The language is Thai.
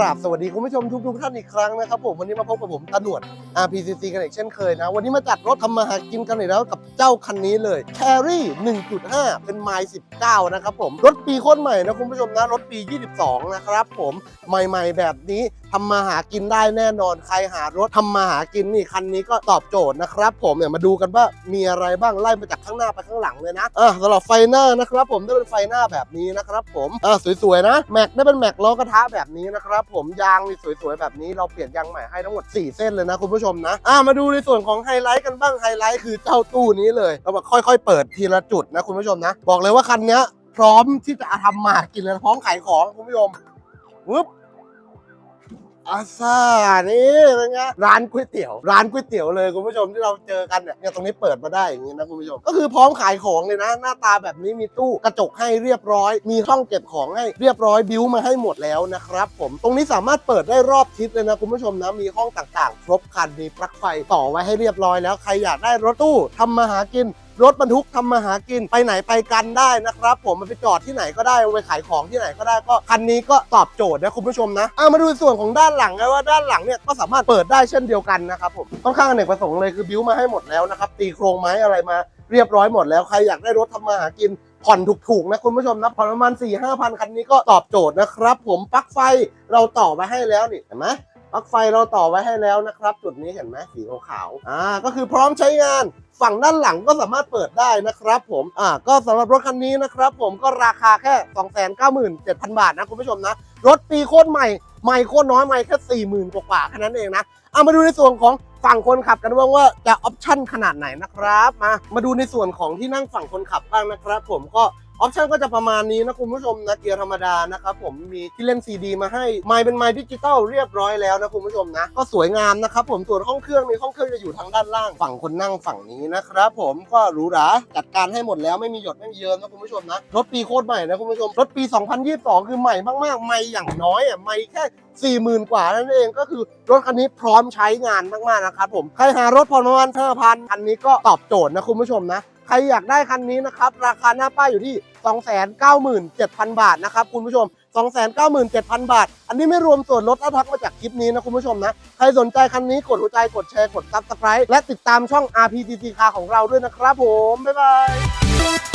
ราบสวัสดีคุณผู้ชมทุกๆท่านอีกครั้งนะครับผมวันนี้มาพบกับผมตาหนวด RPCC กันอีกเช่นเคยนะ วันนี้มาจัดรถทำมาหากินกันอีกแล้วกับเจ้าคันนี้เลย Carry 1.5 เป็นไมล์19 นะครับผม รถปีโคตรใหม่นะคุณผู้ชมนะ รถปี 22 นะครับผมใหม่ๆแบบนี้ทำมาหากินได้แน่นอนใครหารถทำมาหากินนี่คันนี้ก็ตอบโจทย์นะครับผมเนี่ยมาดูกันว่ามีอะไรบ้างไล่มาจากข้างหน้าไปข้างหลังเลยนะอะสำหรับไฟหน้านะครับผมได้เป็นไฟหน้าแบบนี้นะครับผมอะสวยๆนะแม็กได้เป็นแม็กล้อกระทะแบบนี้นะครับผมยางนี่สวยๆแบบนี้เราเปลี่ยนยางใหม่ให้ทั้งหมด 4 เส้นเลยนะคุณผู้ชมนะอะมาดูในส่วนของไฮไลท์กันบ้างไฮไลท์คือเจ้าตู้นี้เลยเราแบบค่อยๆ เปิดทีละจุดนะคุณผู้ชมนะ บอกเลยว่าคันนี้พร้อมที่จะทำมากินเลยพร้อมขายของคุณผู้ชมวึบ อาซานี่เป็นไงร้านก๋วยเตี๋ยว ร้านก๋วยเตี๋ยวเลยคุณผู้ชมที่เราเจอกันเนี่ยเนี่ยตรงนี้เปิดมาได้อย่างนี้นะคุณผู้ชม ก็คือพร้อมขายของเลยนะ หน้าตาแบบนี้มีตู้กระจกให้เรียบร้อย มีช่องเก็บของให้เรียบร้อยบิวมาให้หมดแล้วนะครับ ผมตรงนี้สามารถเปิดได้รอบทิศเลยนะคุณผู้ชมนะมีห้องต่างๆ ครบครันมีปลั๊กไฟต่อไว้ให้เรียบร้อยแล้วใครอยากได้รถตู้ทำมาหากิน รถบรรทุกทำมาหากินไปไหนไปกันได้นะครับ ผมมันไปจอดที่ไหนก็ได้เอาไปขายของที่ไหนก็ได้ก็คันนี้ก็ตอบโจทย์นะคุณผู้ชมนะอะมาดูส่วนของด้านหลังนะว่าด้านหลังเนี่ยก็สามารถเปิดได้เช่นเดียวกันนะครับผมค่อนข้างอเนกประสงค์เลยคือบิ้วมาให้หมดแล้วนะครับตีโครงไม้อะไรมาเรียบร้อยหมดแล้วใครอยากได้รถทำมาหากินผ่อนถูกๆนะคุณผู้ชมนะผ่อนประมาณ4ี่ห้าพันคันนี้ก็ตอบโจทย์นะครับ ผมปลั๊กไฟเราต่อไว้ให้แล้วนี่เห็นไหมปลั๊กไฟเราต่อไว้ให้แล้วนะครับ จุดนี้เห็นไหมสีขาวๆอ่าก็คือพร้อมใช้งาน ฝั่งด้านหลังก็สามารถเปิดได้นะครับผม อ่า ก็สำหรับรถคันนี้นะครับผมก็ราคาแค่ 297,000 บาทนะคุณผู้ชมนะ รถปีโคตรใหม่ ใหม่โคตรน้อยใหม่แค่ 40,000 กว่าแค่นั้นเองนะ เอามาดูในส่วนของฝั่งคนขับกันบ้างว่าจะออปชั่นขนาดไหนนะครับ มา มาดูในส่วนของที่นั่งฝั่งคนขับบ้างนะครับ ผมก็ ออปชั่นก็จะประมาณนี้นะคุณผู้ชมนะเกียร์ธรรมดานะครับผมมีที่เล่นซีดีมาให้ไมเป็นไมดิจิตอลเรียบร้อยแล้วนะคุณผู้ชมนะ ก็สวยงามนะครับผมส่วนห้องเครื่องมีห้องเครื่องจะอยู่ทางด้านล่างฝั่งคนนั่งฝั่งนี้นะครับผมก็หรูหราจัดการให้หมดแล้วไม่มีหยดไม่มีเยิมนะคุณผู้ชมนะรถปีโคตรใหม่นะคุณผู้ชมรถปี 2022 คือใหม่มากๆใหม่อย่างน้อยอะใหม่แค่40,000กว่านั่นเองก็คือรถคันนี้พร้อมใช้งานมากๆนะครับผมใครหารถผ่อนประมาณ5,000คันนี้ก็ตอบโจทย์นะคุณผู้ชมนะ ครอยากได้คันนี้นะครับราคาหน้าป้ายอยู่ที่ 297,000 บาทนะครับคุณผู้ชม 297,000 บาท อันนี้ไม่รวมส่วนลดถ้าทักมาจากคลิปนี้นะคุณผู้ชมนะ ใครสนใจคันนี้กดหัวใจกดแชร์กด Subscribe และติดตามช่อง RPTC Car ของเราด้วยนะครับผม บ๊ายบาย